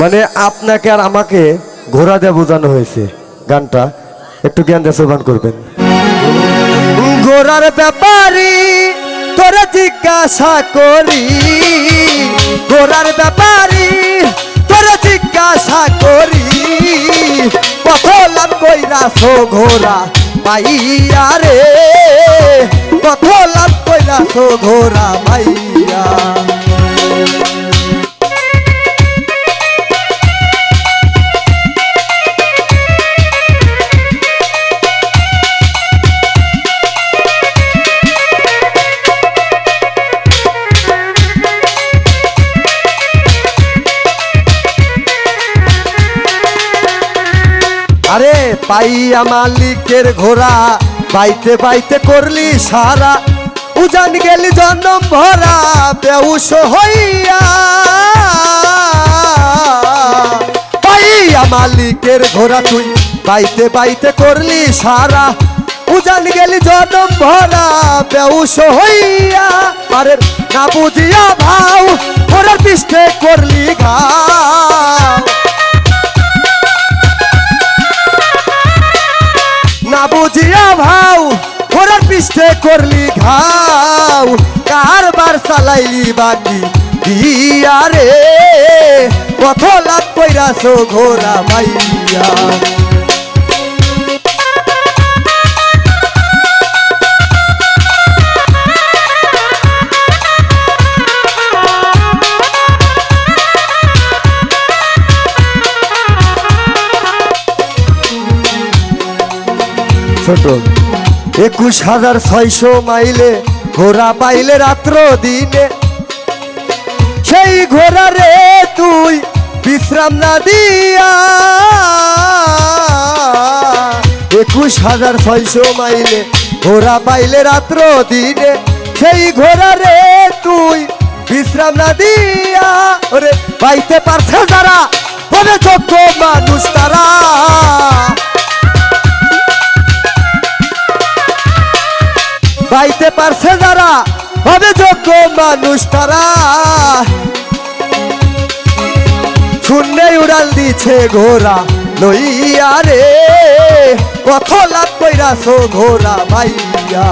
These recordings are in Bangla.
মানে আপনাকে আর আমাকে ঘোড়া দিয়ে বোঝানো হয়েছে গানটা। একটু জ্ঞান শ্রবণ করবেন। ঘোড়ার ব্যাপারি তোরা জিজ্ঞাসা করি। ঘোড়ার ব্যাপারি তোরা জিজ্ঞাসা করি। লাভ কইরাছো ঘোড়া পাইয়া রে। লাভ কইরাছো ঘোড়া পাইয়া আরে পাইয়া মালিকের ঘোড়া, বাইতে বাইতে করলি সারা। উজান গেলি জন্ম ভরা বেউস হইয়া। পাইয়া মালিকের ঘোড়া তুই, বাইতে বাইতে করলি সারা। উজান গেলি জন্ম ভরা বেউস হইয়া। আরে না বুঝিয়া ভাও, ঘোড়ার পৃষ্ঠে করলি ঘাও না বুঝিয়া ভাও, ঘোড়ার পৃষ্ঠে করলি ঘাও কারবার চালাইলি বাকি দিয়া রে? কত লাগ কইরাছো ঘোড়া মাইয়া? ছোট। একুশ হাজার ছয়শো মাইলে ঘোড়া পাইলে রাত্র দিনে। সেই ঘোড়া রে তুই বিশ্রাম না দিয়া। একুশ হাজার ছয়শো মাইলে ঘোড়া পাইলে রাত্র দিনে। সেই ঘোড়া রে তুই বিশ্রাম না দিয়া। ওরে, পাইতে পারছে যারা? বলে যোগ্য মানুষ তারা। পাইতে পারছে যারা হবে যোগ্য মানুষ তারা। শূন্যে উড়াল দিছে ঘোড়া লইয়া রে কত লাভ কইরাছো ঘোড়া ভাইয়া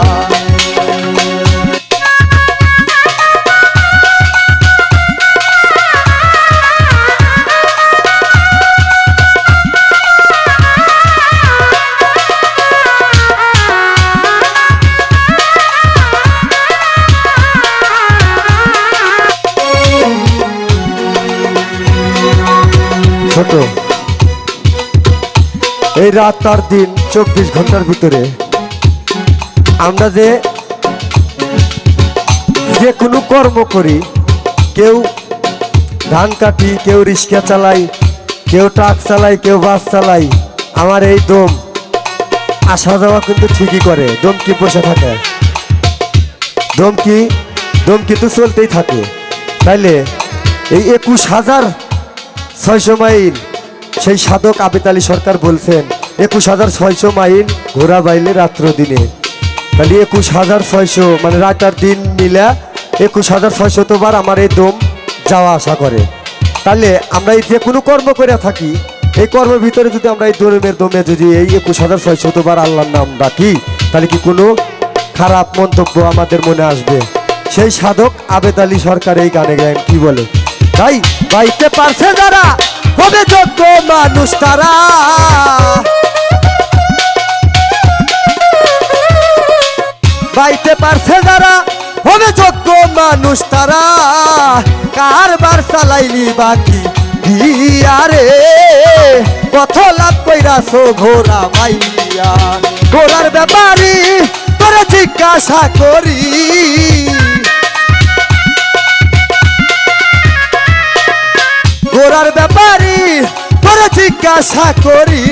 এই রাত আর দিন চব্বিশ ঘণ্টার ভিতরে আমরা যে যে কোনো কর্ম করি, কেউ ধান কাটি, কেউ রিক্সা চালাই, কেউ ট্রাক চালাই, কেউ বাস চালাই, আমার এই দম আসা যাওয়া কিন্তু ঠিকই করে, দম কি বসে থাকে? দম কি, দম কিন্তু চলতেই থাকে। তাইলে এই একুশ হাজার ছয়শো মাইল সেই সাধক আবেদ আলী সরকার বলছেন, একুশ হাজার ছয়শো মাইল ঘোড়া বাইলে রাত্র দিনে। তাহলে একুশ হাজার ছয়শো মানে রাত আর দিন মিলা একুশ হাজার ছয়শো তোবার আমার এই দম যাওয়া আসা করে। তাহলে আমরা এই যে কোনো কর্ম করে থাকি, এই কর্মের ভিতরে যদি আমরা এই দমের দমে যদি এই একুশ হাজার ছয়শো তোবার আল্লাহর নাম ডাকি তাহলে কি কোনো খারাপ মন্তব্য আমাদের মনে আসবে? সেই সাধক আবেদ আলী সরকার এই গানে গান কি বলে? তাই বাইতে পারছে যারা হবে যোগ্য মানুষ তারা। বাইতে পারছে যারা, হবে যোগ্য মানুষ তারা। কারবার চালাইলি বাকি দিয়া রে কত লাভ কইরাছো ঘোড়া মাইয়া। ঘোড়ার ব্যাপারি তোরা জিজ্ঞাসা করি। জিজ্ঞাসা করি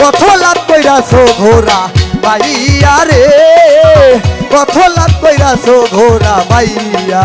কত লাভ কইরাছো ঘোরা বাইয়া রে? কত লাভ কইরাছো ঘোরা বাইয়া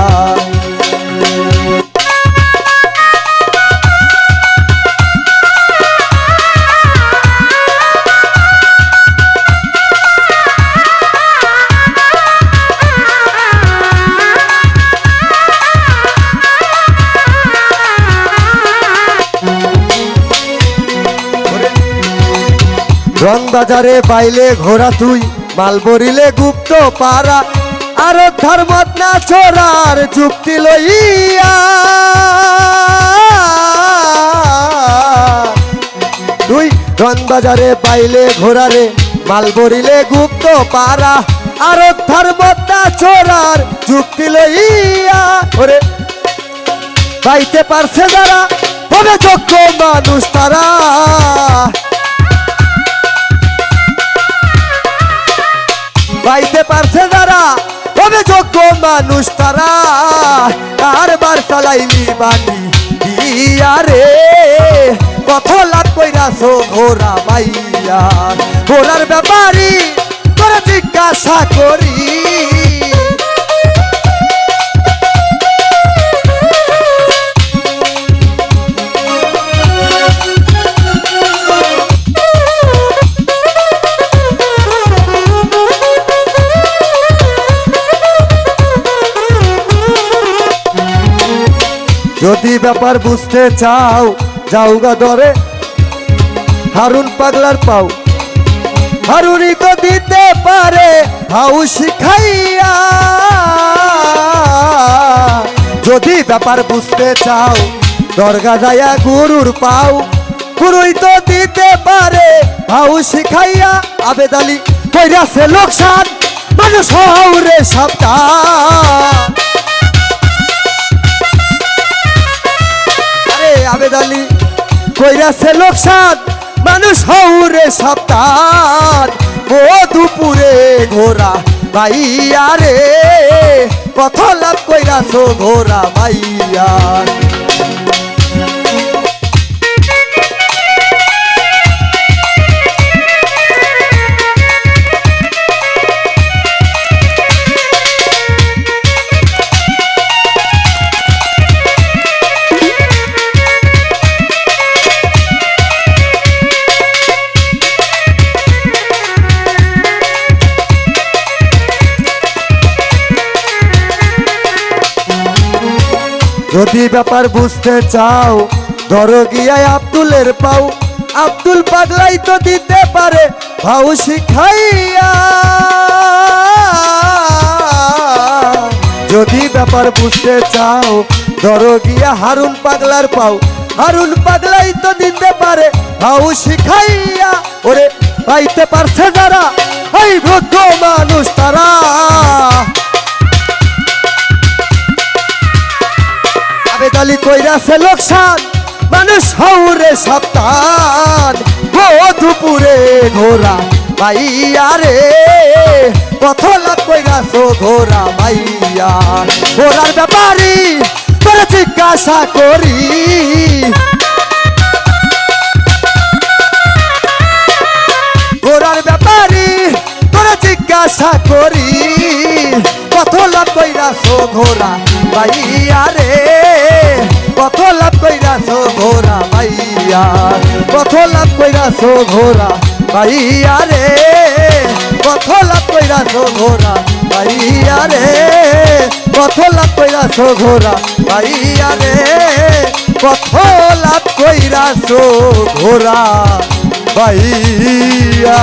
বাজারে বাইলে ঘোরা তুই মাল বরিলে গুপ্ত পারা আর ধর্মত না ছোড়ার যুক্তি লইয়া। তুই রন বাজারে পাইলে ঘোরারে মাল বরিলে গুপ্ত পারা আর ধর্মত না ছোড়ার যুক্তি লইয়া। ওরে পাইতে পারছে যারা হবে যোগ্য মানুষ তারা। মানুষ তারা কারবার চালাইলি বানি দিয়া রে কত লাভ কইরাছো ঘোরা মাইয়া। ঘোরার ব্যাপারি তোরা জিজ্ঞাসা করি যদি ব্যাপার বুঝতে চাও, যাও গা দরে। হারুন পাগলার পাও। হারুনি তো দিতে পারে, হাউ শিখাইয়া। যদি ব্যাপার বুঝতে চাও, দরগা যায়া গুরুর পাও। গুরুই তো দিতে পারে, হাউ শিখাইয়া। আবেদালি কইরাছে লোকসান, মানুষ হৌরে সাবধান। আলী কইরাছে লোকসান, মানুষ হৌরে সাপ্তাহ ও দুপুরে ঘোরা ভাইয়া রে কত লাভ কইরাছো ঘোরা ভাইয়া যদি ব্যাপার বুঝতে চাও? ধরো গিয়ায় আব্দুলের পাও। আব্দুল পাগলাই তো দিতে পারে ভাউ শিখাইয়া। যদি ব্যাপার বুঝতে চাও, ধরো গিয়া হারুন পাগলার পাও। হারুন পাগলাই তো দিতে পারে ভাউ শিখাইয়া। ওরে, পাইতে পারছে যারা? এই ভদ্র মানুষ তারা। আবেদালি কইরাছে লোকসান। মানুষ হৌরে সপ্তান ও দুপুরে ঘোরা মাইয়া রে। কত লাভ কইরাছো ঘোরা মাইয়া। ঘোরার ব্যাপারি তোরা জিজ্ঞাসা করি। ঘোরার ব্যাপারি তোরা জিজ্ঞাসা করি। কত লাভ কইরাছো ঘোরা মাইয়া রে। কইরাছো ঘোরা ভাইয়া রে কত কইরা কইরাছো ঘোরা ভাইয়া রে কত কইরা কইরাছো ঘোরা ভাইয়া রে কত কইরা কইরাছো ঘোরা ভাইয়া